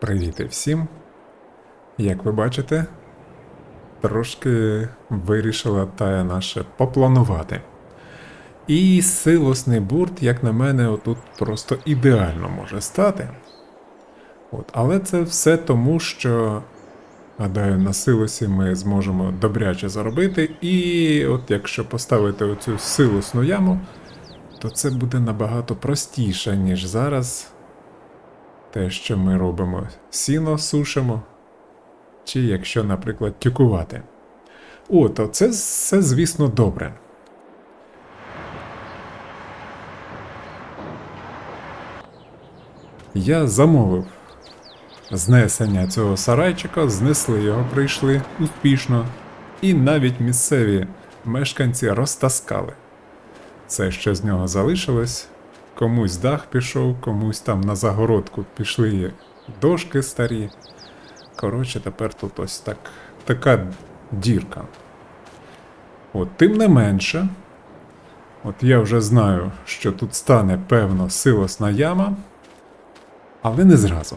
Привіт всім. Як ви бачите, трошки вирішила тая наше попланувати. І силосний бурт, як на мене, отут просто ідеально може стати. От, але це все тому, що, гадаю, на силосі ми зможемо добряче заробити. І от якщо поставити оцю силосну яму, то це буде набагато простіше, ніж зараз те, що ми робимо, сіно сушимо, чи якщо, наприклад, тюкувати. О, то це все, звісно, добре. Я замовив знесення цього сарайчика, знесли його, прийшли успішно, і навіть місцеві мешканці розтаскали. Це, що з нього залишилось, комусь дах пішов, комусь там на загородку пішли дошки старі. Коротше, тепер тут ось так, така дірка. От, тим не менше, от я вже знаю, що тут стане певно силосна яма, але не зразу.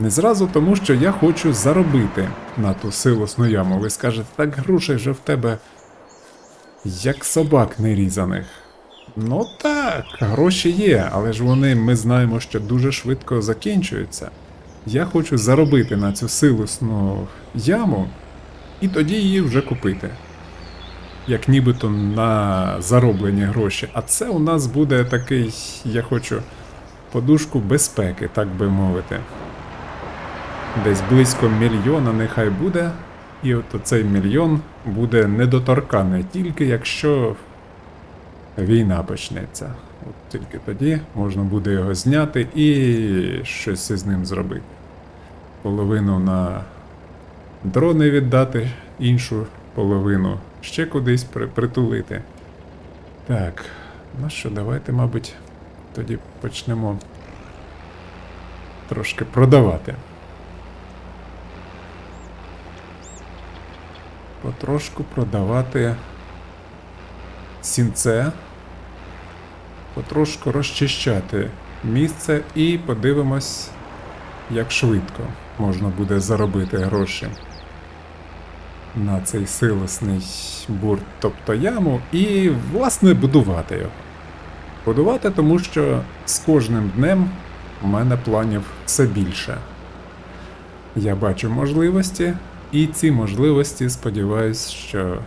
Не зразу, тому що я хочу заробити на ту силосну яму. Ви скажете, так грошей же в тебе як собак нерізаних. Ну так, гроші є, але ж вони, ми знаємо, що дуже швидко закінчуються. Я хочу заробити на цю силосну яму і тоді її вже купити. Як нібито на зароблені гроші. А це у нас буде такий, я хочу подушку безпеки, так би мовити. Десь близько мільйона нехай буде. І от цей мільйон буде недоторканий, тільки якщо війна почнеться. От тільки тоді можна буде його зняти і щось із ним зробити. Половину на дрони віддати, іншу половину ще кудись при- притулити. Так, ну що, давайте, мабуть, тоді почнемо трошки продавати. Потрошку продавати сінце, потрошку розчищати місце і подивимось, як швидко можна буде заробити гроші на цей силосний бурт, тобто яму, і, власне, будувати його. Будувати, тому що з кожним днем у мене планів все більше. Я бачу можливості, і ці можливості, сподіваюсь, що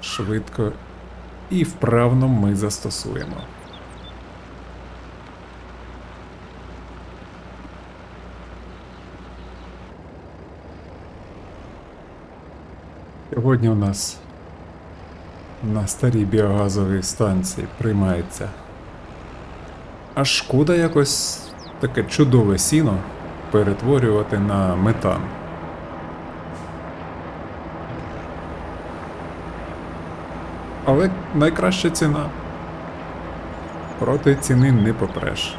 швидко і вправно ми застосуємо. Сьогодні у нас на старій біогазовій станції приймається. Аж шкода якось таке чудове сіно перетворювати на метан. Але найкраща ціна. Проти ціни не попреш.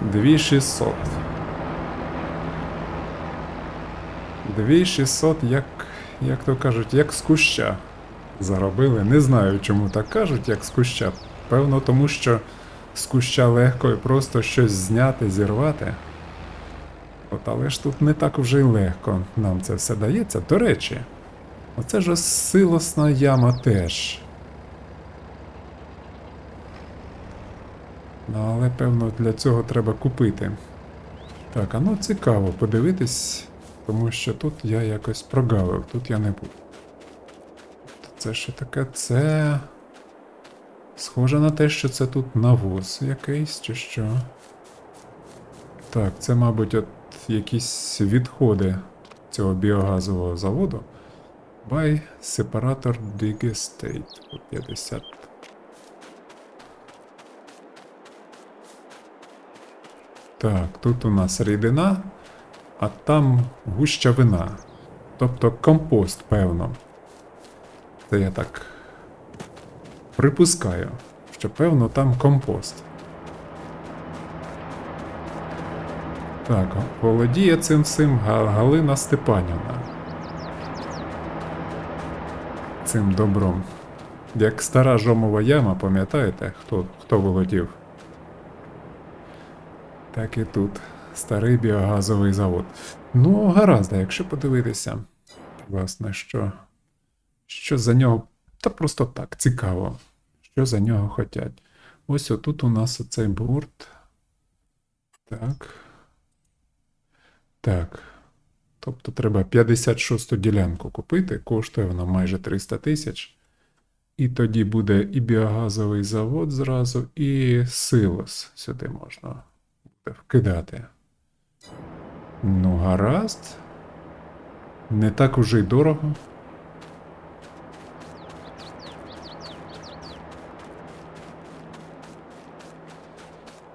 Дві шістсот. Дві шістсот, як, як то кажуть, як з куща заробили. Не знаю, чому так кажуть, як з куща. Певно, тому що з куща легко і просто щось зняти, зірвати. От, але ж тут не так вже й легко нам це все дається. До речі, оце ж силосна яма теж. Ну, але певно для цього треба купити. Так, а ну цікаво подивитись, тому що тут я якось прогавив, тут я не був. Це що таке? Це. Схоже на те, що це тут навоз якийсь, чи що. Так, це, мабуть, от якісь відходи цього біогазового заводу. By Separator Dig Estate по 50. Так, тут у нас рідина, а там гущавина. Тобто компост, певно. Це я так припускаю, що певно там компост. Так, володіє цим всім Галина Степанівна. цим добром. Як стара жомова яма, пам'ятаєте, хто, хто володів? Так і тут. Старий біогазовий завод. Ну, гаразд, якщо подивитися, власне, що, що за нього. Та просто так, цікаво, що за нього хотять. Ось отут у нас оцей борт. Так. Так. Тобто треба 56-ту ділянку купити, коштує вона майже 300 тисяч. І тоді буде і біогазовий завод зразу, і силос сюди можна вкидати. Ну, гаразд. Не так уже й дорого.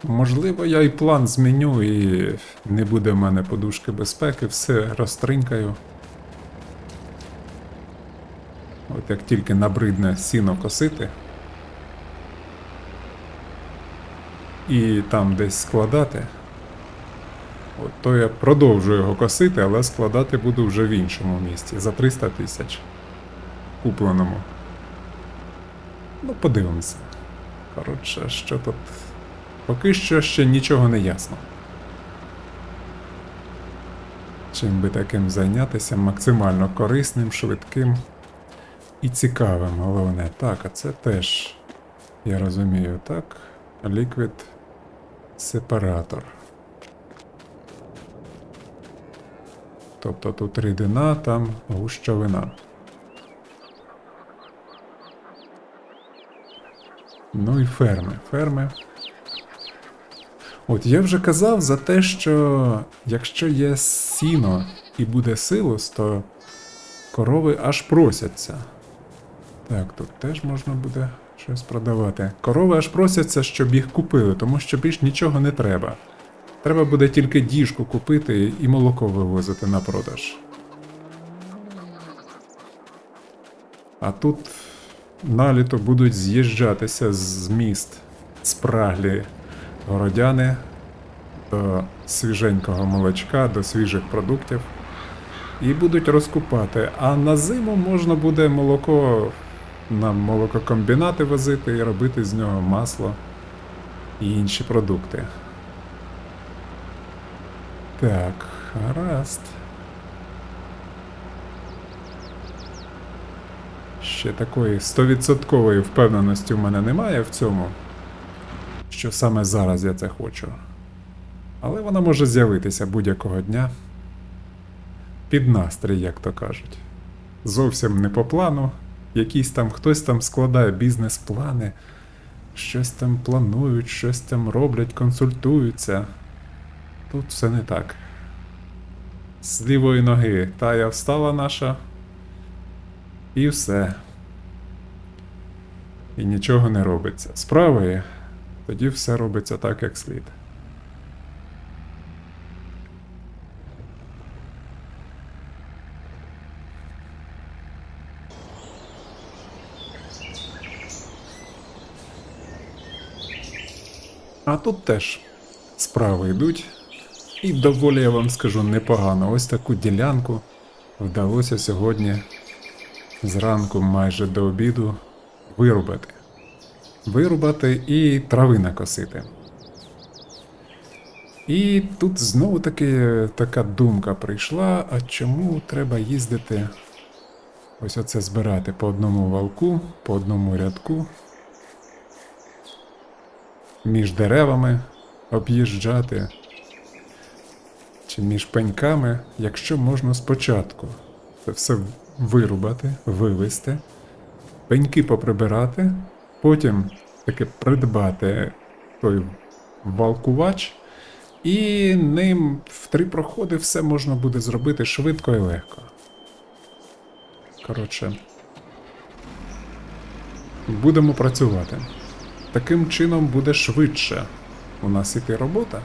Можливо, я і план зміню, і не буде в мене подушки безпеки, все розтринкаю. От як тільки набридне сіно косити. І там десь складати. От то я продовжую його косити, але складати буду вже в іншому місці за 300 тисяч купленому. Ну, подивимося. Коротше, що тут. Поки що ще нічого не ясно. Чим би таким зайнятися максимально корисним, швидким і цікавим, головне. Так, а це теж, я розумію, так. Liquid сепаратор. Тобто тут рідина, там гущавина. Ну і ферми. Ферми. От я вже казав за те, що якщо є сіно і буде силос, то корови аж просяться. Так, тут теж можна буде щось продавати. Корови аж просяться, щоб їх купили, тому що більш нічого не треба. Треба буде тільки діжку купити і молоко вивозити на продаж. А тут наліто будуть з'їжджатися з міст спраглі городяни до свіженького молочка, до свіжих продуктів. І будуть розкупати. А на зиму можна буде молоко на молококомбінати возити і робити з нього масло і інші продукти. Так, гаразд. Ще такої 100% впевненості в мене немає в цьому, що саме зараз я це хочу. Але вона може з'явитися будь-якого дня. Під настрій, як то кажуть. Зовсім не по плану. Якийсь там хтось там складає бізнес-плани, щось там планують, щось там роблять, консультуються. Тут все не так. З лівої ноги тая встала наша. І все. І нічого не робиться. З правої тоді все робиться так, як слід. А тут теж справи йдуть. І доволі я вам скажу непогано. Ось таку ділянку вдалося сьогодні зранку майже до обіду вирубати. Вирубати і трави накосити. І тут знову таки така думка прийшла: а чому треба їздити ось оце збирати по одному валку, по одному рядку, між деревами об'їжджати чи між пеньками, якщо можна спочатку це все вирубати, вивести, пеньки поприбирати, потім таки придбати той валкувач, і ним в три проходи все можна буде зробити швидко і легко. Коротше, будемо працювати. Таким чином буде швидше у нас іти робота.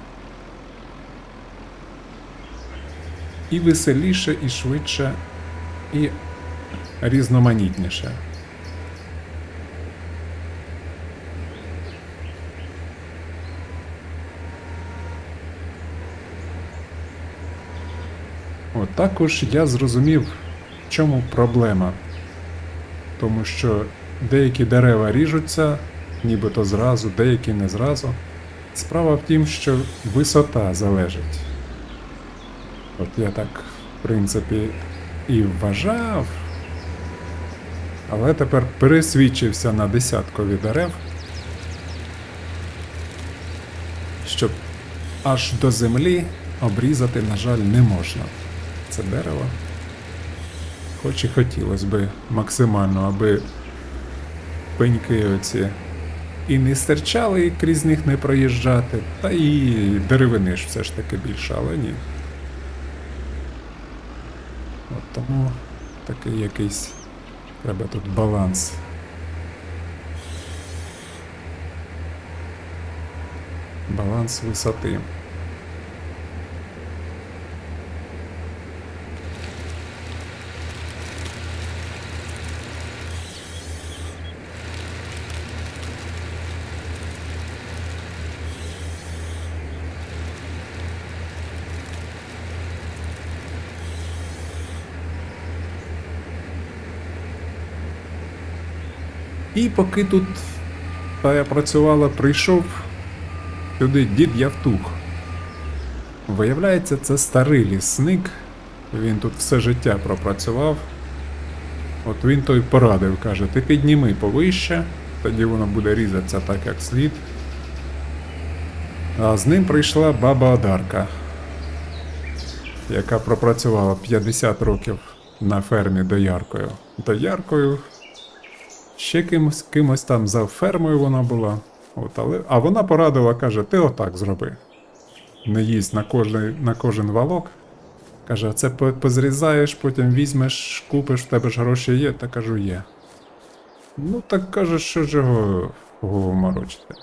І веселіше, і швидше, і різноманітніше. От також я зрозумів, в чому проблема. тому що деякі дерева ріжуться, нібито зразу, деякі не зразу. Справа в тім, що висота залежить. От я так, в принципі, і вважав. Але тепер пересвідчився на десяткові дерев, щоб аж до землі обрізати, на жаль, не можна. Це дерево. Хоч і хотілося би максимально, аби пеньки оці і не стирчали, і крізь них не проїжджати, та і деревини ж все ж таки більше, але ні. От тому такий якийсь треба тут баланс. Баланс висоти. І поки тут я працювала, прийшов сюди дід Явтух. Виявляється, це старий лісник. Він тут все життя пропрацював. От він той порадив, каже, ти підніми повище, тоді воно буде різатися так, як слід. А з ним прийшла баба Одарка, яка пропрацювала 50 років на фермі дояркою. Дояркою Ще кимось, кимось там за фермою вона була. От, але, а вона порадила, каже, ти отак зроби. Не їсть на кожен, на кожен валок. Каже, а це позрізаєш, потім візьмеш, купиш, в тебе ж гроші є, та кажу, є. Ну так каже, що ж його голову морочити.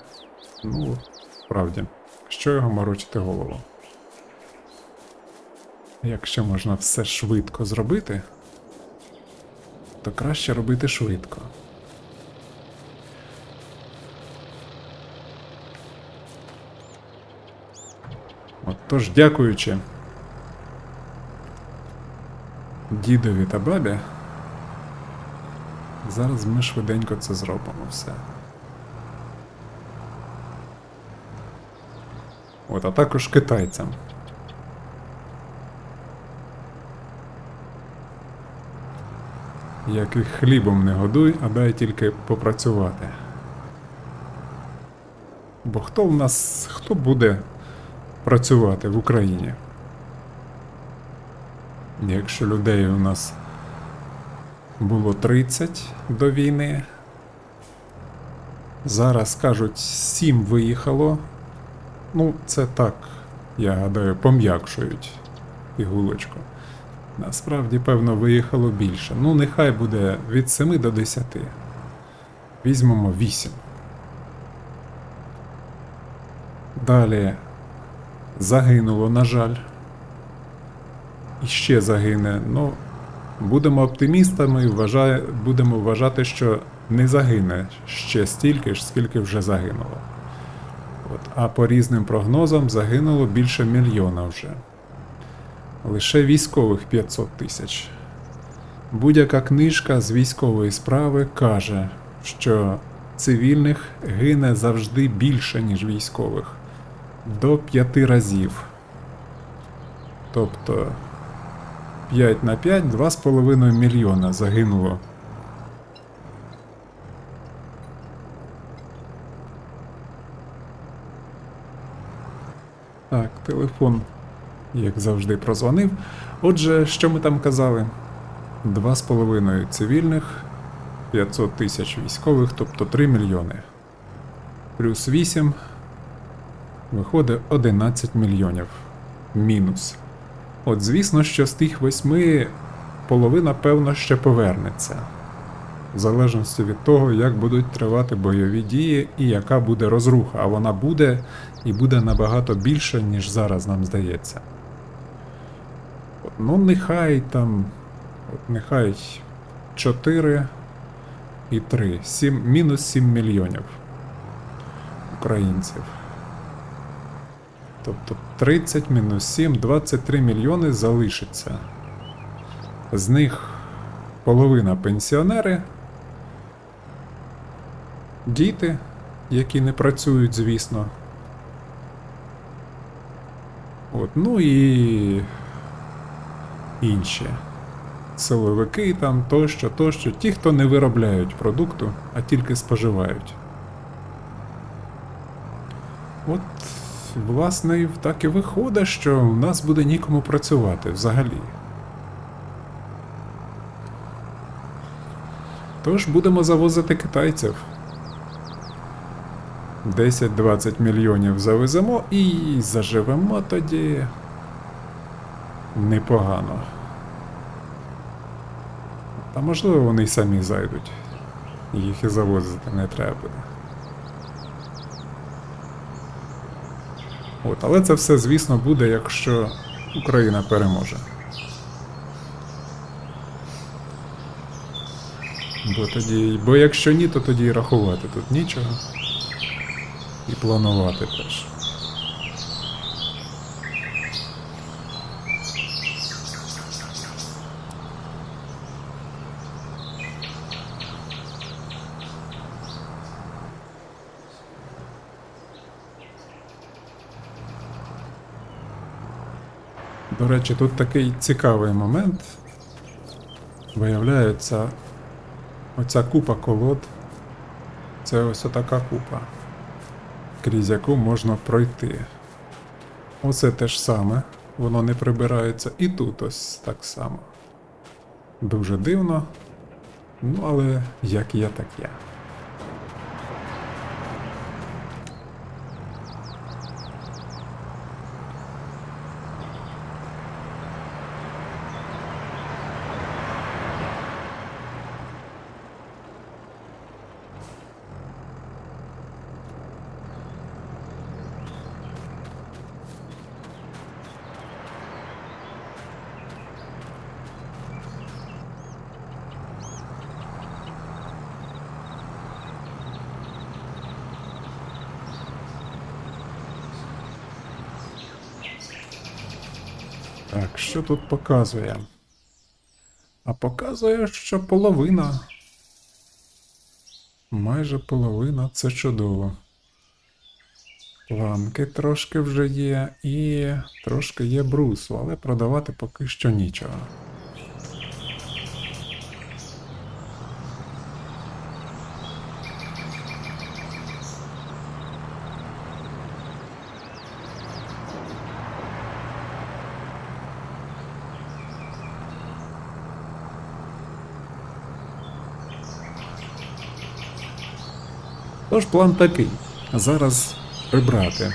Ну, справді, що його морочити голову? Якщо можна все швидко зробити, то краще робити швидко. Тож, дякуючи дідові та бабі, зараз ми швиденько це зробимо все. От, а також китайцям. Яких хлібом не годуй, а дай тільки попрацювати. Бо хто в нас, хто буде працювати в Україні? Якщо людей у нас було 30 до війни, зараз кажуть 7 виїхало. Ну, це так, я гадаю, пом'якшують пігулочку. Насправді, певно, виїхало більше. Ну, нехай буде від 7 до 10. Візьмемо 8. Далі загинуло, на жаль. І ще загине. Ну, будемо оптимістами вважає, будемо вважати, що не загине ще стільки ж, скільки вже загинуло. От. А по різним прогнозам загинуло більше мільйона вже. Лише військових 500 тисяч. Будь-яка книжка з військової справи каже, що цивільних гине завжди більше, ніж військових. До 5 разів. Тобто 5 на 5 2,5 мільйона загинуло. Так, телефон, як завжди, прозвонив. Отже, що ми там казали? 2,5 цивільних, 500 тисяч військових, тобто 3 мільйони. Плюс 8 виходить 11 мільйонів. Мінус. От звісно, що з тих восьми половина, певно, ще повернеться. В залежності від того, як будуть тривати бойові дії і яка буде розруха. А вона буде і буде набагато більше, ніж зараз нам здається. Ну, нехай там. Нехай 4 і 3. 7, мінус 7 мільйонів українців. Тобто 30 мінус 7, 23 мільйони залишиться. З них половина пенсіонери, діти, які не працюють, звісно. От, ну і інші силовики там тощо, тощо, ті, хто не виробляють продукту, а тільки споживають. От, власне, так і виходить, що в нас буде нікому працювати взагалі. Тож будемо завозити китайців. 10-20 мільйонів завеземо і заживемо тоді непогано. Та можливо вони й самі зайдуть. Їх і завозити не треба буде. От, але це все, звісно, буде, якщо Україна переможе. Бо тоді. Бо якщо ні, то тоді і рахувати тут нічого. І планувати теж. До речі, тут такий цікавий момент. Виявляється, оця купа колод. Це ось така купа, крізь яку можна пройти. Оце те ж саме, воно не прибирається, і тут ось так само. Дуже дивно. Ну, але як є, так є. Так, що тут показує? А показує, що половина. Майже половина це чудово. Планки трошки вже є, і трошки є брусу, але продавати поки що нічого. Тож план такий: зараз прибрати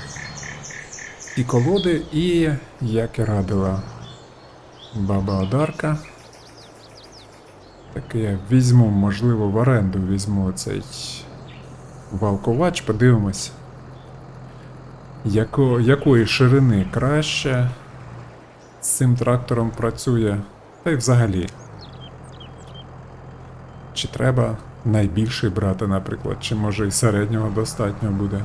ті колоди і, як і радила баба Одарка, таки я візьму, можливо, в оренду візьму цей валкувач, подивимось, яко, якої ширини краще з цим трактором працює, та й взагалі. Чи треба найбільший брати, наприклад, чи може і середнього достатньо буде.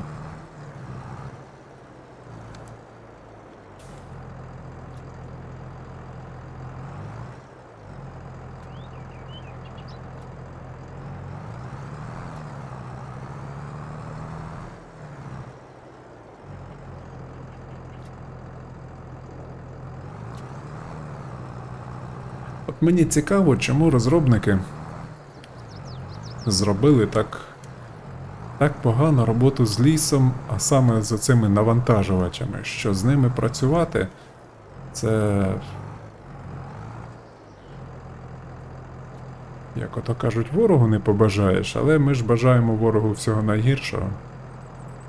Мені цікаво, чому розробники зробили так, так погано роботу з лісом, а саме з цими навантажувачами, що з ними працювати це. Як ото кажуть, ворогу не побажаєш, але ми ж бажаємо ворогу всього найгіршого.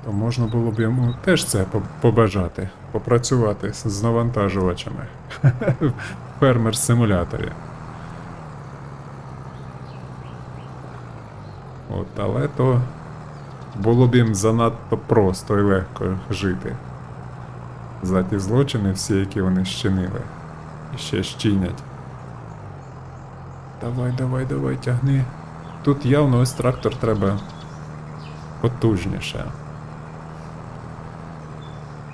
То можна було б йому теж це побажати, попрацювати з навантажувачами в фермер-симуляторі. От, але то було б їм занадто просто і легко жити. За ті злочини всі, які вони щинили. І ще щинять. Давай, давай, давай, тягни. Тут явно ось трактор треба потужніше.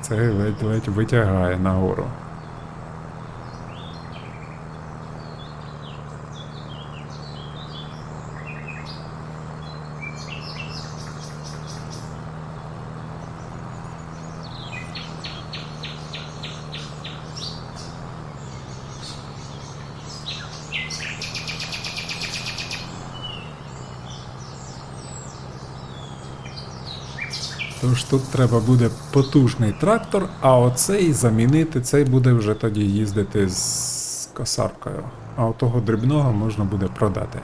Цей ледь-ледь витягає нагору. Тож тут треба буде потужний трактор, а оцей замінити, цей буде вже тоді їздити з косаркою. А отого дрібного можна буде продати.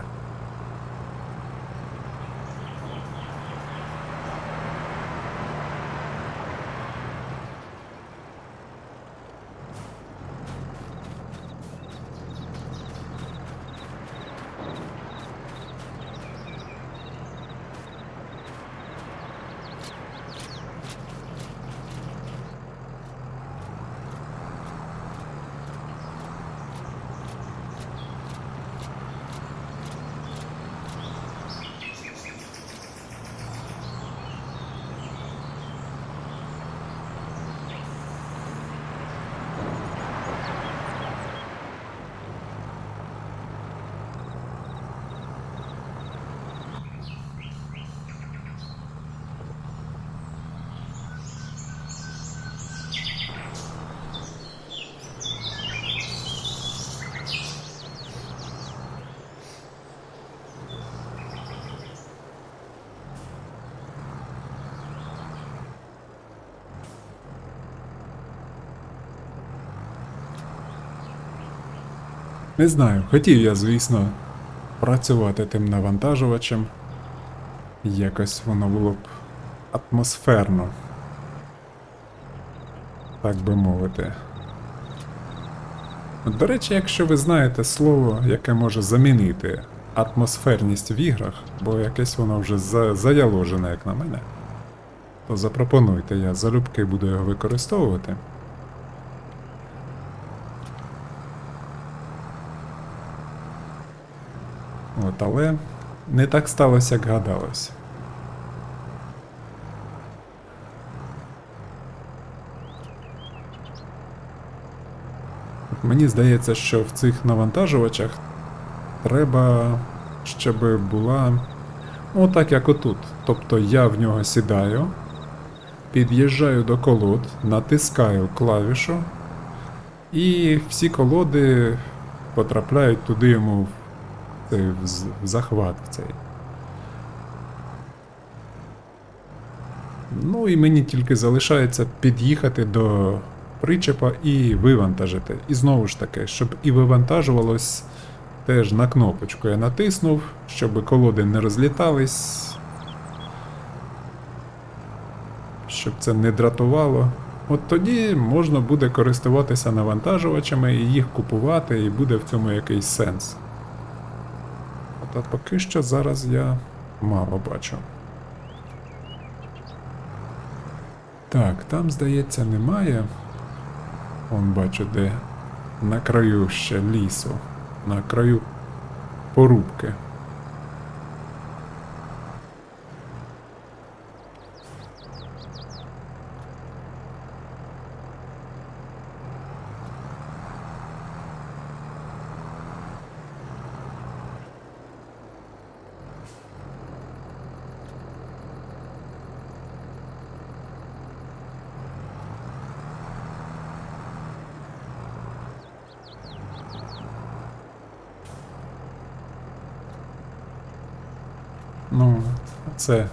Не знаю, хотів я, звісно, працювати тим навантажувачем. Якось воно було б атмосферно. Так би мовити. До речі, якщо ви знаєте слово, яке може замінити атмосферність в іграх, бо якесь воно вже за, заяложене, як на мене, то запропонуйте, я залюбки буду його використовувати. От, але не так сталося, як гадалось. От Мені здається, що в цих навантажувачах треба, щоб була. Ну, так як отут. Тобто я в нього сідаю, під'їжджаю до колод, натискаю клавішу, і всі колоди потрапляють туди йому в в в захват в цей. Ну і мені тільки залишається під'їхати до причепа і вивантажити. І знову ж таки, щоб і вивантажувалось теж на кнопочку я натиснув, щоб колоди не розлітались. Щоб це не дратувало. От тоді можна буде користуватися навантажувачами і їх купувати, і буде в цьому якийсь сенс. От, а поки що зараз я мало бачу. Так, там, здається, немає. Он бачу, де на краю ще лісу, на краю порубки. Ну, це.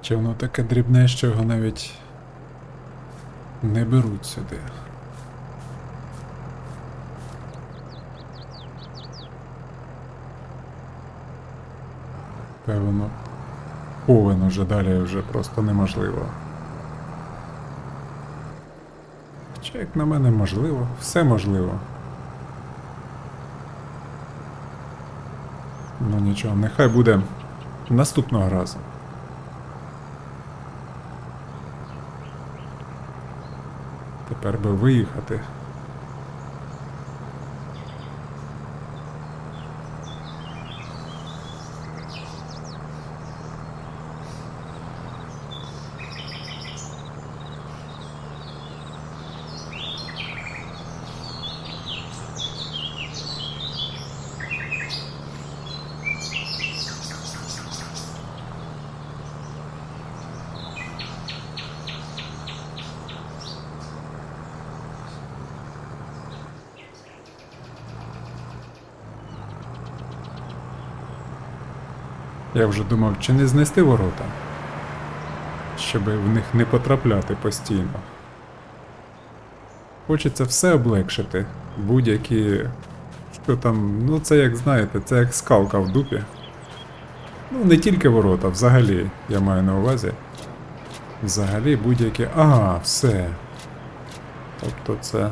Чи воно таке дрібне, що його навіть не беруть сюди. Певно, повен уже далі вже просто неможливо. Хоча, як на мене, можливо, все можливо. Ну нічого, нехай буде наступного разу. Тепер би виїхати. Я вже думав, чи не знести ворота, щоб в них не потрапляти постійно. Хочеться все облегшити. Будь-які. Що там, ну це як знаєте, це як скалка в дупі. Ну, не тільки ворота, взагалі, я маю на увазі. Взагалі будь-які. Ага, все. Тобто це.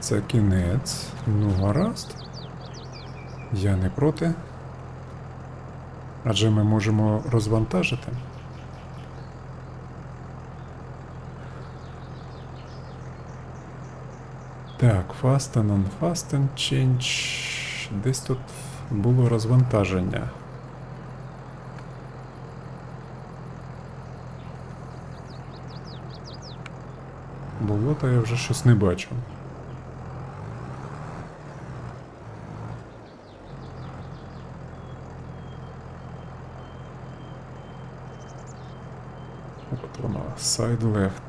Це кінець. Ну, гаразд. Я не проти. Адже ми можемо розвантажити. Так, fasten on change. Десь тут було розвантаження. Було, то я вже щось не бачу. От вона. Side left.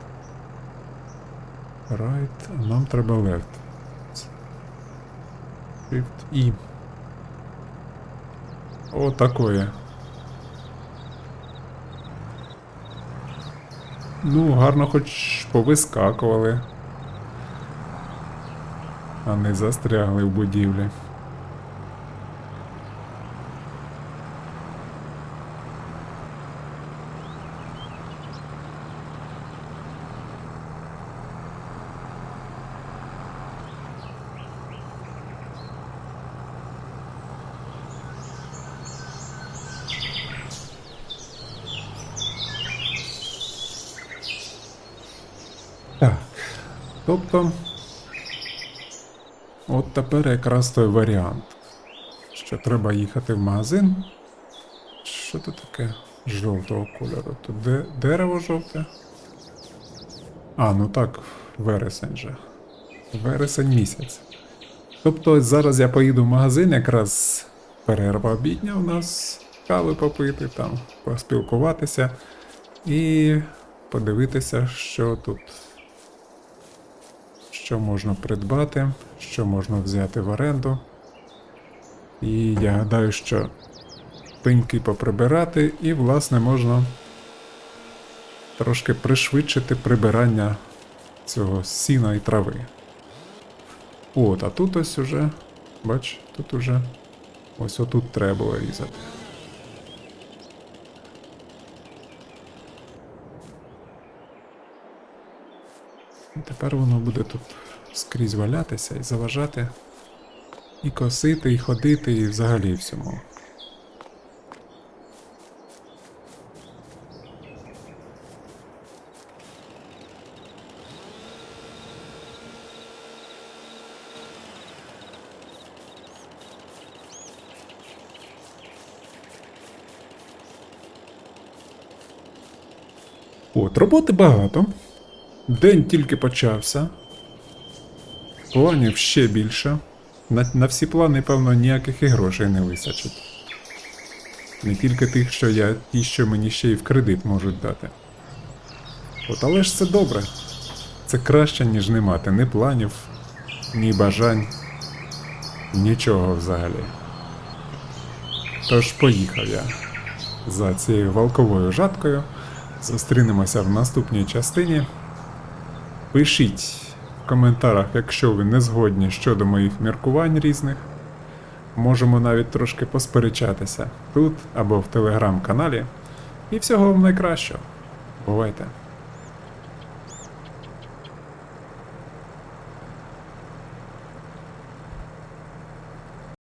Right. Нам треба left. Shift І. О, такое. Ну, гарно хоч повискакували. А не застрягли в будівлі. Тобто. От тепер якраз той варіант. Що треба їхати в магазин. Що це таке жовтого кольору? Тут де, дерево жовте? А, ну так, вересень же. Вересень місяць. Тобто зараз я поїду в магазин, якраз перерва обідня у нас, кави попити, там, поспілкуватися і подивитися, що тут що можна придбати, що можна взяти в оренду. І я гадаю, що пеньки поприбирати, і, власне, можна трошки пришвидшити прибирання цього сіна і трави. От, а тут ось уже, бач, тут уже ось отут треба було різати. Тепер воно буде тут скрізь валятися і заважати, і косити, і ходити, і взагалі всьому. От, роботи багато. День тільки почався. Планів ще більше. На, на всі плани, певно, ніяких і грошей не вистачить. Не тільки тих, що я, ті, що мені ще й в кредит можуть дати. От, але ж це добре. Це краще, ніж не мати ні планів, ні бажань, нічого взагалі. Тож поїхав я за цією валковою жаткою. Зустрінемося в наступній частині. Пишіть в коментарях, якщо ви не згодні щодо моїх міркувань різних. Можемо навіть трошки посперечатися тут або в телеграм-каналі. І всього вам найкращого. Бувайте!